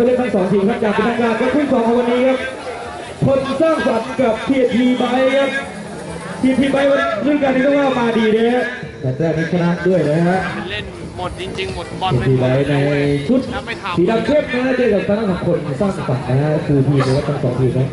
ผู้เล่นทั้งสองทีมครับจากเป็นทางการก็คู่สองของวันนี้ครับคนสร้างฝันกับทีทีไบครับทีทีไบวันฤดูกาลนี้ต้องว่ามาดีเลยฮะแต่แต่นี้ชนะด้วยนะฮะเล่นหมดจริงๆหมดบอลทีไปทีหมไบดในเลยชุดถ้าไม่ทำสีดำเข้มนะเจอกับทางด้านของคนสร้างฝันนะฮะคือทีมเลยว่าทั้งสองทีมนะ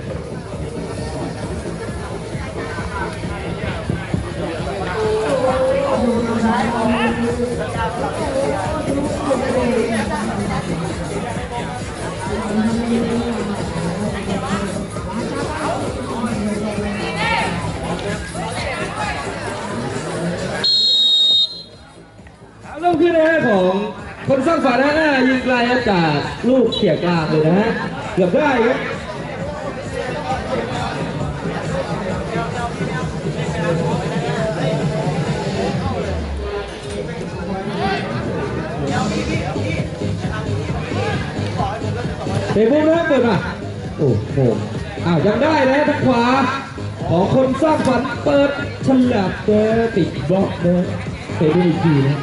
ฮะของคนสร้างฝันนะฮะยิงไกลจากลูกเขี่ยกลางเลยนะฮะเกือบได้ครับเตะมุมนะเปิดมาโอ้โหอ้าวยังได้นะทางขวาของคนสร้างฝันเปิดฉลับเตะติดบล็อกเนะเตะด้วยอีกทีนะ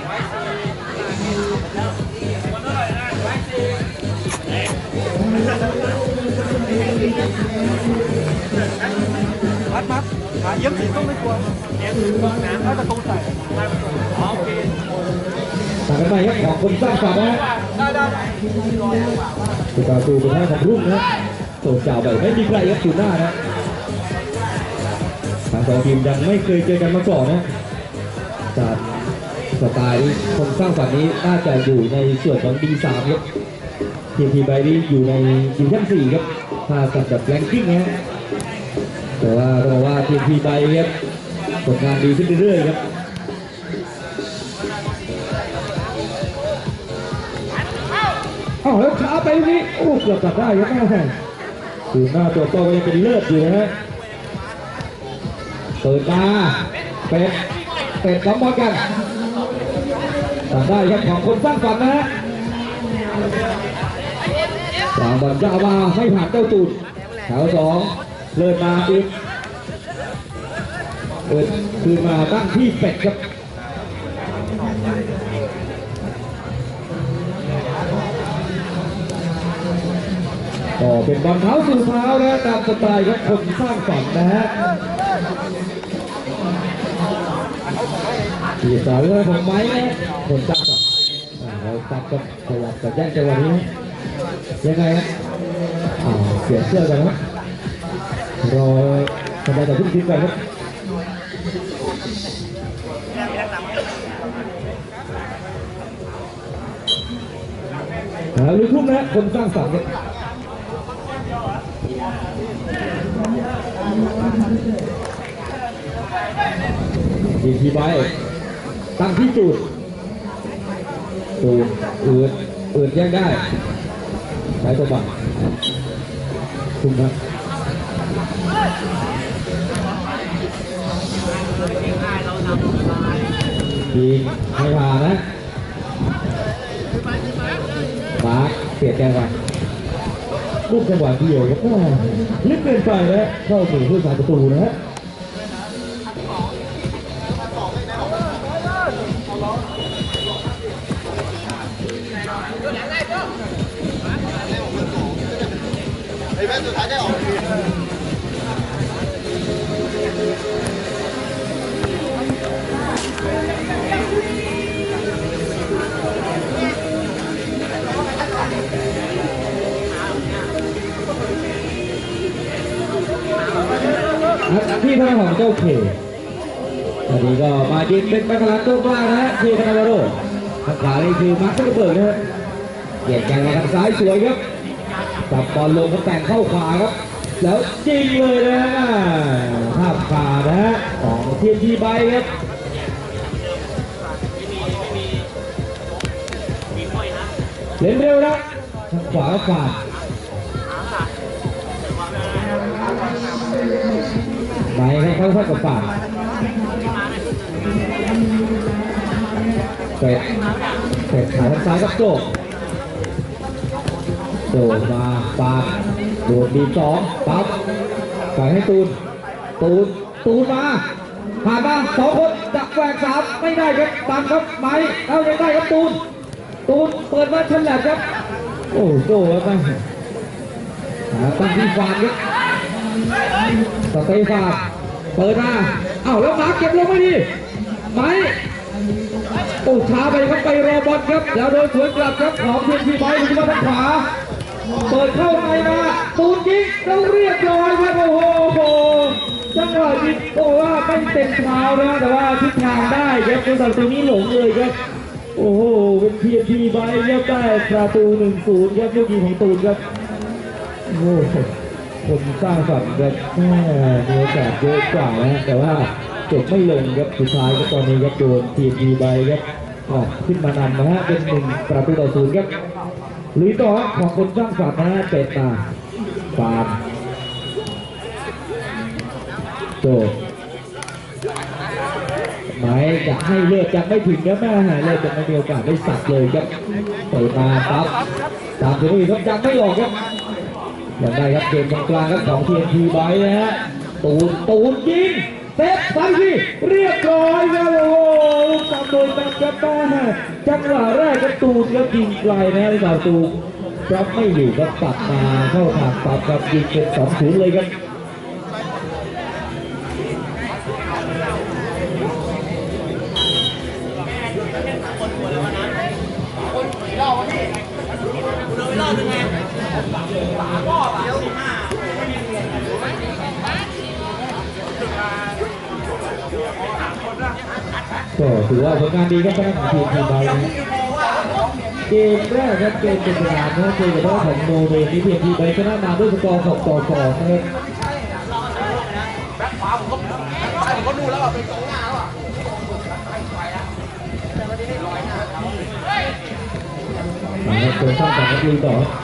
เยี่ยมสีต้องไม่กลัวเยี่ยมสีต้องน้ำถ้าประตูใส่ได้ประตูโอเคต่างกันไปครับของคนสร้างฝันนะฮะได้ได้ได้สุดาตูเป็นหน้าของรุ่งนะโตเจ้าแบบไม่มีใครครับอยู่หน้านะทั้งสองทีมยังไม่เคยเจอกันมาก่อนนะจากสไตล์คนสร้างฝันนี้น่าจะอยู่ในส่วนของดีสามครับทีมทีมใบนี้อยู่ในดิวิชั่นสี่ครับถ้าจัดแบบแรงกิ้งนะฮะแต่ว่าต้องบอกว่า ทีมทีมใบครับผลงานดีขึ้นเรื่อยๆครับอ้าวแล้วขาไปตรงนี้โอ้เกือบตัดได้ครับแม่ดูหน้าตัวโตก็ยังเป็นเลือดอยู่นะฮะเปิดมาเป็ดเป็ดล้อมบอลกันตัดได้ครับของคนสร้างฝันนะฮะวางบอลยามาไม่ผ่านเจ้าตูดแถวสองเลิศมาอีก ปิดคืนมาตั้งที่เป็ดครับก็เป็นบอลเท้าสู่เท้านะตามสไตล์ของคนสร้างฝันนะฮะทีสาวเรื่องของไม้นะคนสร้างฝันเราตัดกับขยับกับแย่งจังหวะนี้ยังไงฮะเปลี่ยเสื้อกันนะรอสบายแต่ทุกทีก่อนครับ ลูกทุ่งนะคนสร้างฝันเนี่ยดีทีไบตั้งที่จุดตูดอืดอืดแย่งได้ใช้ตัวบังทุ่มครับยิงไม่ผ่านนะ ฟ้าเสียแกงไปลูกจังหวะเดียวครับแม่ลึกเกินไปแล้วเข้าถึงผู้สาประตูนะฮะไอ้แม่สุดท้ายได้ออก งเจ้าเคอันนี้ก็มายิงเป็นแบงค์ลาตัวกลางนะฮะคือคานาวาโรทางขวานี่คือมาร์คเซอร์เบิร์กนะฮะเหยียดแกงทางซ้ายสวยครับตับบอลลงก็แต่งเข้าขวาครับ แล้วจริงเลยนะฮะภาพขานะฮะของทีมทีใบครับเล่นเร็วนะทางขวาก็ขาด ให้เขาค่อยกับฝากเป็ดเป็ดขาทางซ้ายกับโจกโจกมาปาดโดดดีสองปั๊บไปให้ตูน ตูน ตูนมาผ่านมาสองคนจะแหวกสามไม่ได้ครับบังครับไหมเอายังได้ครับตูน ตูนเปิดมาฉลับครับ โอ้โหครับตั้งหาตั้งที่ฟานครับ สเตฟาเปิดมาเอ้าแล้วมาเก็บลงไม่ดีไหมโอ้ช้าไปครับไปรอบอลครับแล้วโดนสวนกลับครับของเทียนทีไบดูมาทางขวาเปิดเข้าในมาตูนยิงแล้วเรียบร้อยครับโอ้โหจังหวะนี้โอ้ว่าไม่เต็มเท้านะแต่ว่าทิศทางได้ครับจังหวะตรงนี้หลงเลยครับโอ้โหเป็นเพียทีไบครับได้ประตูหนึ่งศูนย์ครับลูกยิงของตูนครับโอ้โห คนสร้างฝันครับแม่มีโอกาสเยอะกว่านะแต่ว่าจบไม่ลงครับสุดท้ายก็ตอนนี้ครับโดนทีทีไบครับออกขึ้นมานำนะฮะเป็นหนึ่งประตูต่อศูนย์ครับหรือต่อของคนสร้างฝันนะฮะเป็ดมาฟาร์มโจหมายจะให้เลือกจะไม่ถึงนะแม่หายเลยจะไม่มีโอกาสได้สับเลยครับเปิดมาปั๊บตามถึงอีกครับยังไม่หลอกครับ อย่างได้ครับเกมตรงกลางครับของ TNT ไบนะฮะตูนตูนยิงเซฟไปสิเรียบร้อยครับโอ้โหลูกตามโดยตามครับแม่จังหวะแรกก็ตูนแล้วยิงไกลนะลูกสาวตูนรับไม่อยู่ก็ตัดมาเข้าทางตัดกับยิงเป็นสองศูนย์เลยครับ ก็ถือว่าผลงานดีครับด้านของทีมทีมไบนะเกมแรกครับเกมเป็นสนามนะเจอกับทางของโนเวย์นี่ทีมทีมไบชนะมาด้วยสกอร์6ต่อ2นะครับนะครับเปิดสร้างสรรค์นักลุยต่อโอ้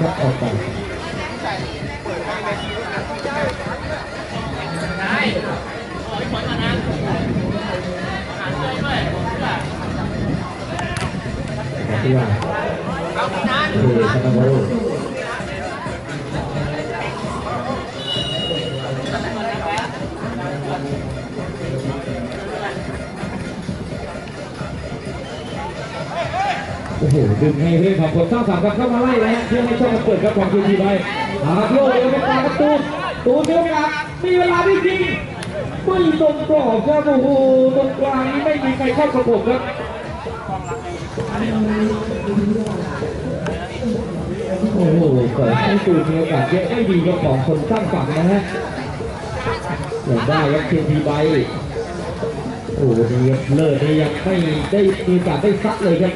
ครับออกไปที่ว่าดูคานา วโอ้โหดึงให้เพื่อนของคนสร้างสรรค์ครับเข้ามาไล่นะฮะเพื่อให้ช่องมันเปิดครับของทีมทีไปหาโลกเดียวกันครับตูนตูนเดียวกันมีเวลาที่จริงไม่ตรงกรอบครับโอ้โหตรงกลางนี้ไม่มีใครเข้าประกบครับโอ้โหเปิดให้ตูนมีโอกาสเยอะไม่ดีกับของคนสร้างฝั่งนะฮะอย่างได้ครับเทียนทีใบโอ้โหนี่ครับเลิศนี่ยังไม่ได้มีโอกาสได้ซัดเลยครับ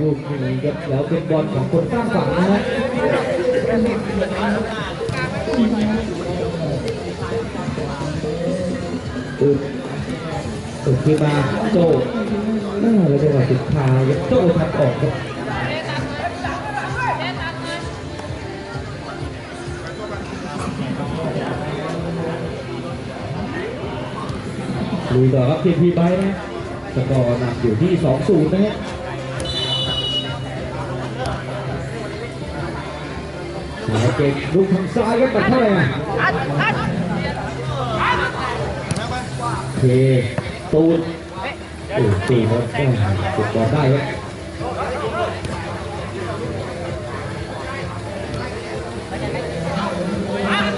ลูกนี้ครับแล้วเป็นบอลของคนสร้างฝั่งนะฮะอึดอึดขึ้นมาโจ้อ่าแล้วจังหวะสุดท้ายโจ้ทับออกครับลุยต่อครับทีมพีไบนะสกอร์นำอยู่ที่ 2-0 นะฮะ ก่งลูกทางซ้ายครับแต่เท่าไหร่เคตูนโอ้ตีเขาแก้งติดต่อได้ครับ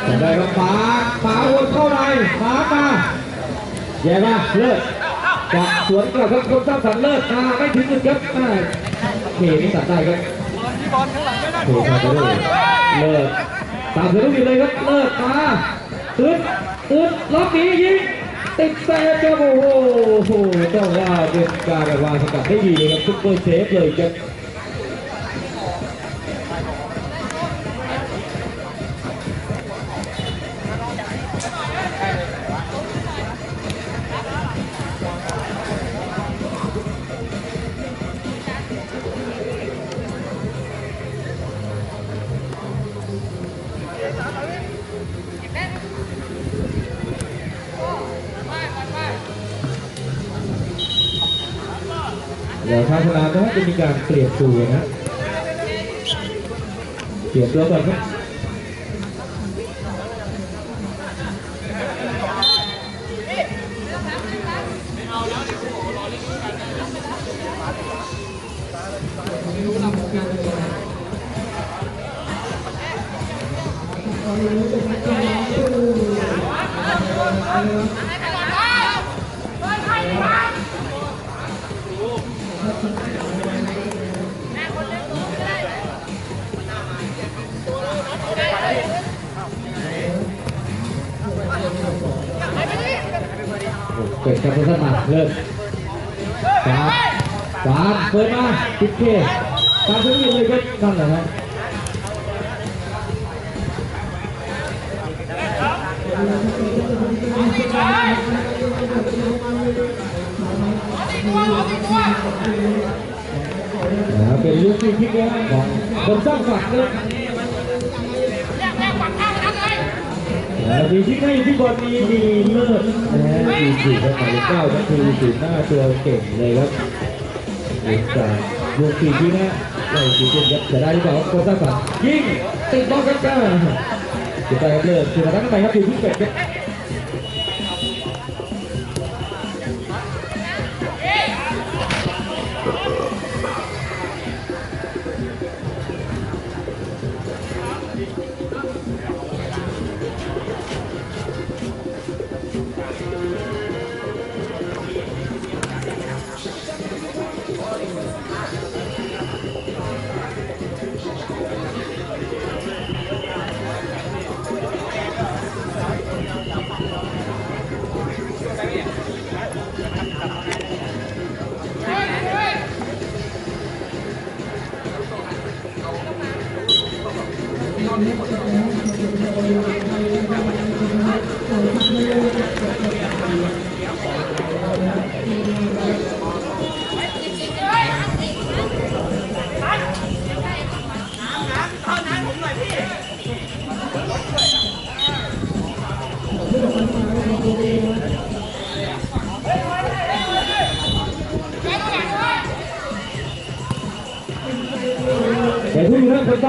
แต่ได้ครับป๋าป๋าวนเข้าในป๋ามาแย่มาเลิกจะสวนกลับครับคมสร้างสรรค์เลิกมาไม่ถึงจุดครับเคนี่ตัดได้ครับเคทำไปเลย เลิกสามเสือลูกบิดเลยครับเลิกมาตึ๊ดตึ๊ดล็อกนี้ยิงติดแซงครับโอ้โหต้องว่าเป็นการวางสกัดได้ดีเลยครับซุปเปอร์เซฟเลยครับ เดี๋ยวทางสนามนะจะมีการเปลี่ยนตัวนะเปลี่ยนตัวก่อนครับโเริ่มสามสามเปิดมาติดเคตามเส้นยืนเลยครับนั่นแหละฮะอ่าเป็นลูกที่คิกนะครับของคนสร้างฝันะครั มีที่ให้ที่บอลมีมีเลิศนะฮะมีสี่ครับหมายเลขเก้าก็คือสีหน้าตัวเก่งเลยครับเอกจากลูกสี่ที่นะเราสีเก่งครับจะได้หรือเปล่าครับคนสร้างฝักยิงติดบอลครับก้าจะไปครับเลิศคือมาตั้งแต่ครับอยู่ที่เป็ดครับ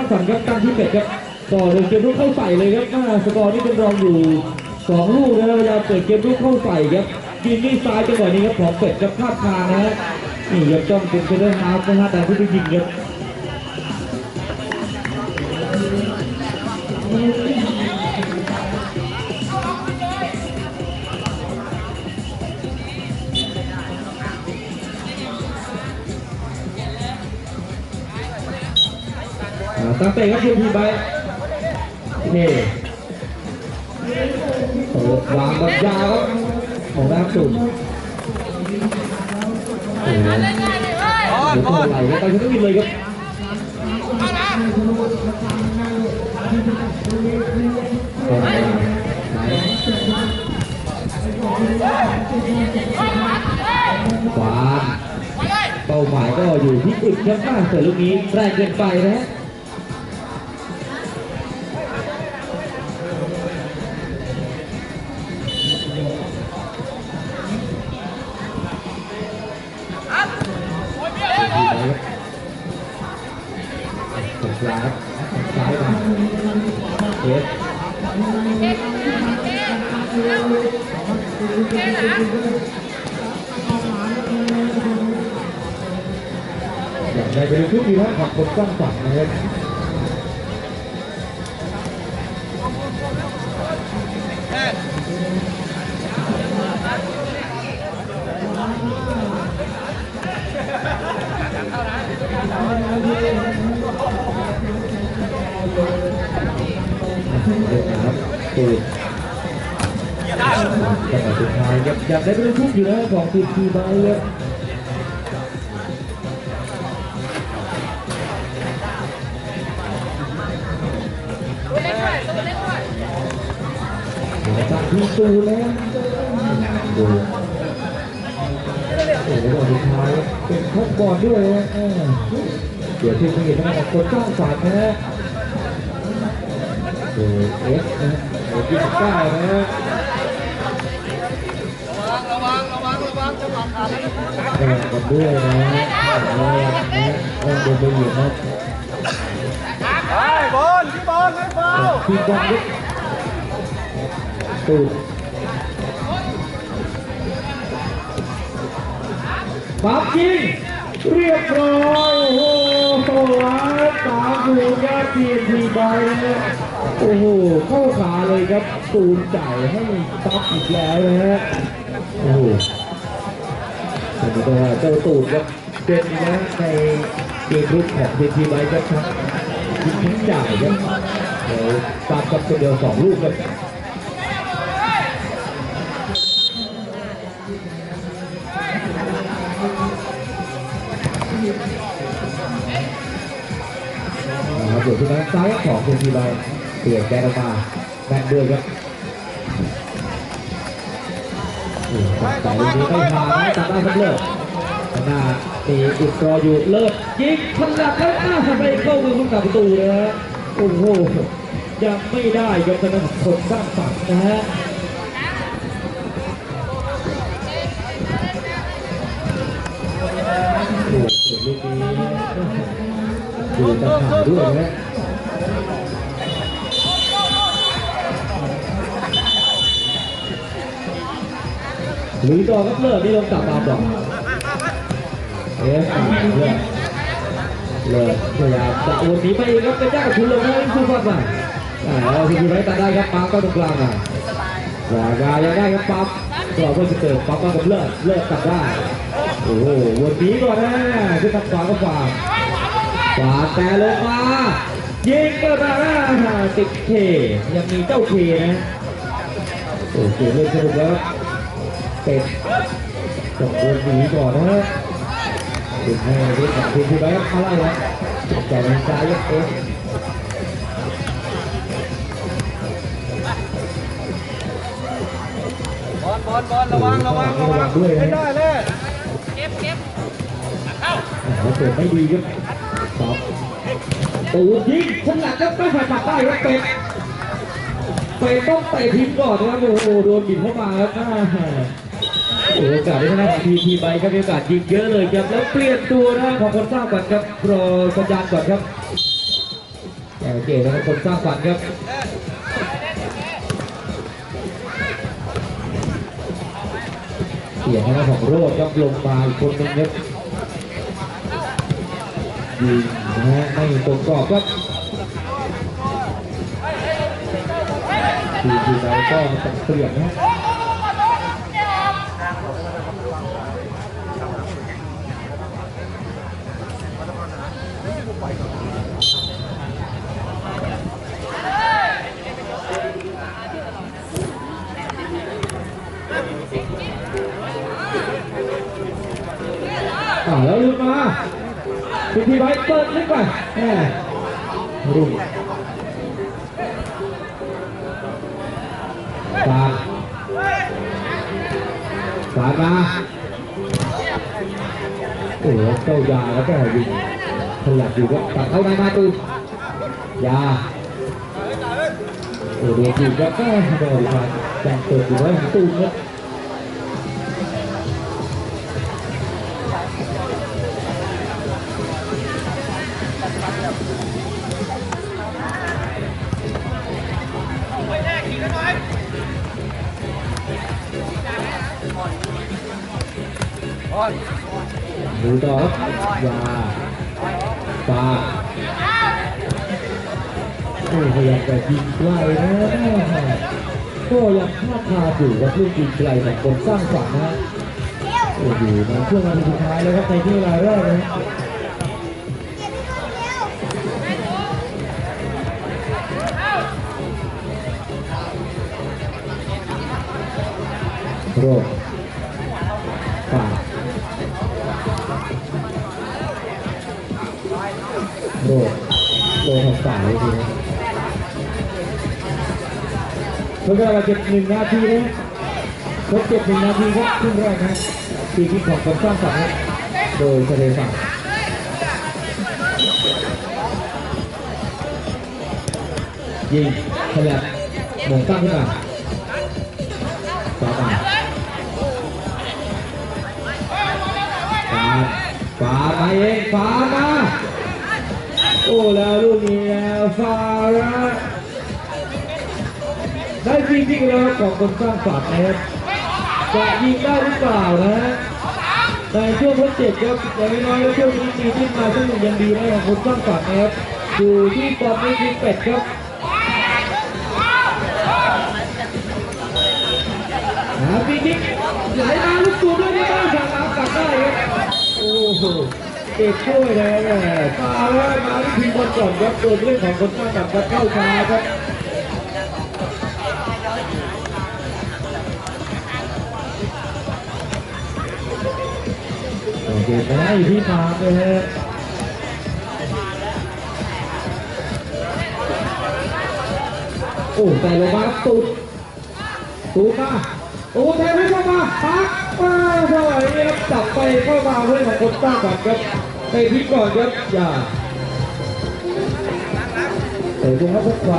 อยู่ด้านคร้างสรรค์ครับการที่เป็ดครับต่อเดินเกมรุกเข้าใส่เลยครับมาสกอร์นี่เป็นรองอยู่สองลูกนะครับเวลาเปิดเกมรุกเข้าใส่ครับยิงนี่ซ้ายจังหวะนี้ครับของเป็ดครับคาดคานะฮะนี่ครับจ้องเป็นเซนเตอร์ฮาร์ฟนะฮะแต่ผู้ที่ยิงครับ ทางเตะครับทีมทีไปเท่โอ้วางบอลยาวครับของด้านสุดโอ้โหบอลเดี๋ยตัอวไหลก็ไปชนวินเลยครับขวาเป้าหมายก็อยู่ที่อึดครับมากแต่ลูกนี้แรงเกินไปนะฮะ เป็นทุกทีแล้วของคนสร้างฝันนะครับเล่นนะครับตูดจังหวะสุดท้ายครับอยากได้เป็นทุกอยู่แล้วของทีมทีมไบครับ จากที่ตูแล้วดูโอ้โหบอลสุดท้ายเป็นทบบอลด้วยนะเออเดี๋ยวที่ไม่เห็นนะครับคนจ้างฝาดนะฮะดูเอฟนะฮะเอฟยี่สิบเก้านะฮะระวังระวังระวังจังหวะขาดแล้วแข่งกันด้วยนะฮะแรงนะฮะต้องโดนไปอยู่นะไปบอลที่บอลไม่เฝ้าทีมบอล ตูดปั๊บยิงเรียบร้อยโอ้โหสามศูนย์ครับทีมทีบอยนะฮะโอ้โหเข้าขาเลยครับตูนจ่ายให้ปั๊บอีกแล้วนะฮะโอ้โหเป็นตัวเจ้าตูนครับเป็นนะในเกมรุกของทีมทีบอยครับทั้งยิงทั้งจ่ายครับเดี๋ยวปั๊บกับคนเดียวสองลูกครับ นะครับส่วนที่ด้านซ้ายของคุณทีใบเปลี่ยนแกนออกมาแบนด้วยครับโอ้โหแต่ลูกนี้ไม่ผ่านนะตัดได้ครับเลิศขณะตีอุดรออยู่เลิศยิงพลังแล้วอ้าวไมเข้ามือผู้กับประตูนะฮะโอ้โหยังไม่ได้ครับทางด้านของคนสร้างฝันนะฮะ ลูกนี้ดูตะขาด้วยนะหรือต่อครับเลิศนี่ลงกลับมาบอกเอ๊ะเลิศเลิศพยายามจะโอนหนีไปเองครับเป็นยากกับคุณลงนะคุณฟัดมาอ่าเคุณไว้ตัดได้ครับปั๊มก็ตรงกลางอะวากายังได้ครับปั๊มก็เพื่อจะเกิดปั๊มมากับเลิศเลิศตัดได้ โอ้โหวนหนีก่อนนะขึ้นทางขวาก็ฝ่าขวาแต่ลงมายิงก็ได้นะติดเคยังมีเจ้าเคนะโอ้โหเล่นสนุกแล้วเป็ดจบวนหนีก่อนนะฮะถึงให้ฤทธิ์กับทีมที่ไว้มาไล่แล้วแต่ในซ้ายยกเอฟบอลบอลบอลระวังระวังระวังไม่ได้เลย แล้วเปิดไม่ดีครับตอบตูยิงคนหลักครับไม่ฝ่ายปักได้ครับเป็ดเป็ดต้องเตะทีมก่อนนะครับโอ้โหโดนบิดเข้ามาครับโอ้โอกาสที่ชนะทีทีไปครับมีโอกาสยิงเยอะเลยครับแล้วเปลี่ยนตัวนะของคนสร้างฝันครับรอสัญญาณก่อนครับแต่เก๋นะครับคนสร้างฝันครับเสียงนะครับของโรดครับลงมาอีกคนนึงครับ ยิงนะฮะไม่ตรงกรอบครับทีมทีมเราก็ต้องเปลี่ยนนะฮะอ่าแล้วลุดมา ทีมทีมไว้เปิดเล็กไปแหมรุ่งสาดสาดมาโอ้โหเจ้ายาแล้วก็ยิงขยับอยู่ก็ตัดเข้าในมาตูนยาโอ้โหดูดีครับก็โดนมาแจงเปิดอยู่ไว้ของตูนครับบ ยาปาโอ้พยายามจะยิงไกลนะก็ยังพลาดพาดอยู่ครับลูกยิงไกลของคนสร้างฝันนะโอ้โหในช่วงนาทีสุดท้ายแล้วครับในที่เวลาแรกนะโรค โรคโรคทางสายเลยทีนี้เพิ่งเวลาเจ็บหนึ่งนาทีนะครบเจ็บหนึ่งนาทีครับครึ่งแรกนะทีมของคนสร้างสรรค์นะโดยทะเลสาบยิงขยับหมงตั้งขึ้นมาฟ้ามาฟ้าฟ้ามาเองฟ้ามา โอ้แล้วลูกนี้แล้วฟาละได้ฟรีคิกแล้วของคนสร้างฝันนะครับจะยิงได้หรือเปล่านะฮะในช่วงทดเจ็บครับอย่างน้อยแล้วช่วงนี้มีที่มาซึ่งยังดีนะของคนสร้างฝันนะครับอยู่ที่ฟอร์มไม่ทีเป็ดครับหาปีนิกไหลมาลูกตูดด้วยนี่บ้างสั่งน้ำกลับได้ครับโอ้โห เก็บช่วยเลยแหม่ฟาแล้มาทีมบอลก่อนครับโดนเรื่องของคนสร้างกับครับเข้าชาครับโอเคนะอยู่ที่มาเลยฮะโอ้แต่ลงมารับตูดตูมาโอ้แทนให้เข้ามาปักมาเท่าไหร่ครับจับไปเข้ามาเพื่อนของคนต้าก่อนครับ ในที่ก่อนครับอย่าเตะตรงรับขว